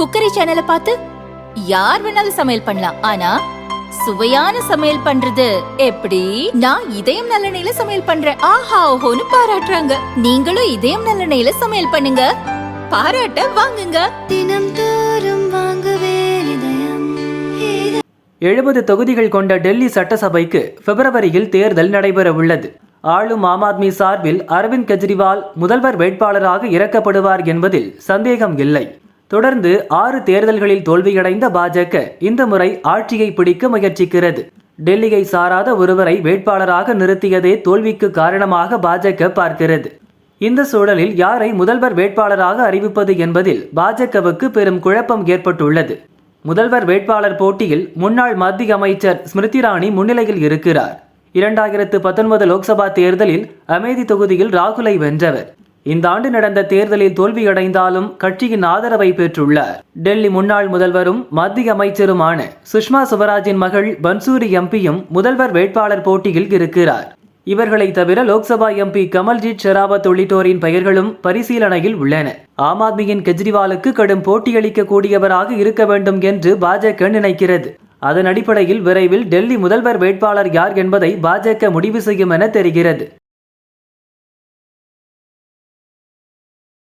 Cookery சேனலை பார்த்து யார் வேணாலும் சமையல் பண்ணலாம். ஆனா சுவையான சமையல் பண்றது எப்படி? நான் இதயம் நல்லெண்ணெயில சமையல் பண்றேன். ஆஹா ஓஹோன்னு பாராட்டுறாங்க. நீங்களும் இதயம் நல்லெண்ணெயில சமையல் பண்ணுங்க. பாராட்ட வாங்குங்க. தினம் தோறும் வாங்குவே. எழுபது தொகுதிகள் கொண்ட டெல்லி சட்டசபைக்கு பிப்ரவரியில் தேர்தல் நடைபெற உள்ளது. ஆளும் ஆம் ஆத்மி சார்பில் அரவிந்த் கெஜ்ரிவால் முதல்வர் வேட்பாளராக இறக்கப்படுவார் என்பதில் சந்தேகம் இல்லை. தொடர்ந்து ஆறு தேர்தல்களில் தோல்வியடைந்த பாஜக இந்த முறை ஆட்சியை பிடிக்க முயற்சிக்கிறது. டெல்லியை சாராத ஒருவரை வேட்பாளராக நிறுத்தியதே தோல்விக்கு காரணமாக பாஜக பார்க்கிறது. இந்த சூழலில் யாரை முதல்வர் வேட்பாளராக அறிவிப்பது என்பதில் பாஜகவுக்கு பெரும் குழப்பம் ஏற்பட்டுள்ளது. முதல்வர் வேட்பாளர் போட்டியில் முன்னாள் மத்திய அமைச்சர் ஸ்மிருதி இராணி முன்னிலையில் இருக்கிறார். இரண்டாயிரத்து பத்தொன்பது லோக்சபா தேர்தலில் அமேதி தொகுதியில் ராகுலை வென்றவர். இந்த ஆண்டு நடந்த தேர்தலில் தோல்வியடைந்தாலும் கட்சியின் ஆதரவை பெற்றுள்ளார். டெல்லி முன்னாள் முதல்வரும் மத்திய அமைச்சருமான சுஷ்மா சுவராஜின் மகள் பன்சூரி எம்பியும் முதல்வர் வேட்பாளர் போட்டியில் இருக்கிறார். இவர்களை தவிர லோக்சபா எம்பி கமல்ஜித் ஷெராவத் உள்ளிட்டோரின் பெயர்களும் பரிசீலனையில் உள்ளன. ஆம் ஆத்மியின் கெஜ்ரிவாலுக்கு கடும் போட்டியளிக்க கூடியவராக இருக்க வேண்டும் என்று பாஜக நினைக்கிறது. அதன் அடிப்படையில் விரைவில் டெல்லி முதல்வர் வேட்பாளர் யார் என்பதை பாஜக முடிவு செய்யும் என தெரிகிறது.